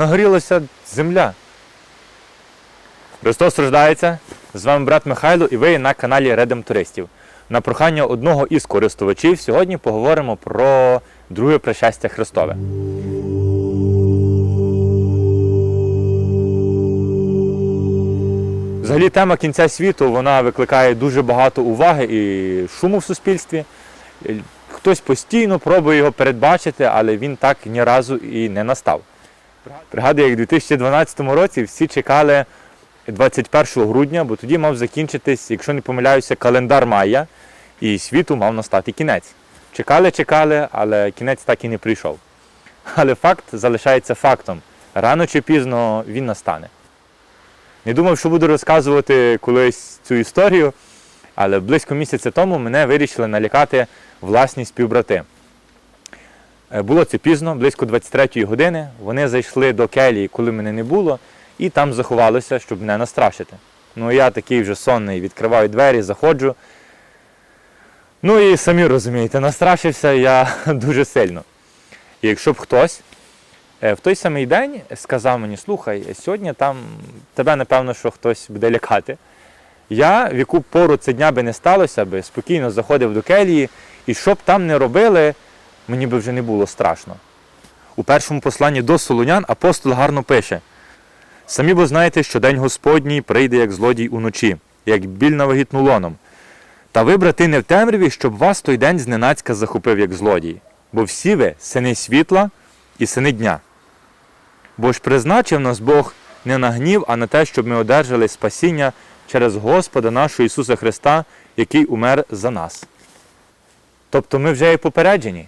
Нагорілася земля. Христос рождається. З вами брат Михайло і ви на каналі Редем Туристів. На прохання одного із користувачів сьогодні поговоримо про друге пришестя Христове. Взагалі тема кінця світу вона викликає дуже багато уваги і шуму в суспільстві. Хтось постійно пробує його передбачити, але він так ні разу і не настав. Пригадую, як у 2012 році всі чекали 21 грудня, бо тоді мав закінчитись, якщо не помиляюся, календар Майя, і світу мав настати кінець. Чекали, чекали, але кінець так і не прийшов. Але факт залишається фактом. Рано чи пізно він настане. Не думав, що буду розказувати колись цю історію, але близько місяця тому мене вирішили налякати власні співбрати. Е, Було це пізно, близько 23-ї години. Вони зайшли до келії, коли мене не було, і там заховалися, щоб мене настрашити. Ну, я такий вже сонний, відкриваю двері, заходжу. Ну і самі розумієте, настрашився я дуже сильно. І якщо б хтось е, в той самий день сказав мені, слухай, сьогодні там тебе, напевно, що хтось буде лякати. Я в яку пору це дня би не сталося, би спокійно заходив до келії, і що б там не робили, мені би вже не було страшно. У першому посланні до Солонян апостол гарно пише: Самі бо знаєте, що день Господній прийде як злодій уночі, як біль навагітну лоном. Та ви, брати, не в темряві, щоб вас той день зненацька захопив як злодій, бо всі ви сини світла і сини дня. Бо ж призначив нас Бог не на гнів, а на те, щоб ми одержали спасіння через Господа нашого Ісуса Христа, який умер за нас. Тобто ми вже є попереджені.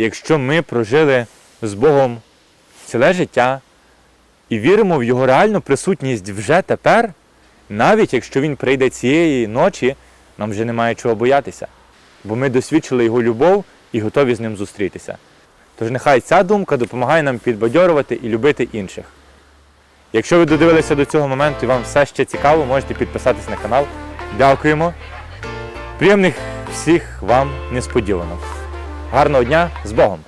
Якщо ми прожили з Богом ціле життя і віримо в Його реальну присутність вже тепер, навіть якщо Він прийде цієї ночі, нам вже немає чого боятися, бо ми досвідчили Його любов і готові з ним зустрітися. Тож нехай ця думка допомагає нам підбадьорувати і любити інших. Якщо ви додивилися до цього моменту і вам все ще цікаво, можете підписатись на канал. Дякуємо. Приємних всіх вам несподіванок. Гарного дня з Богом!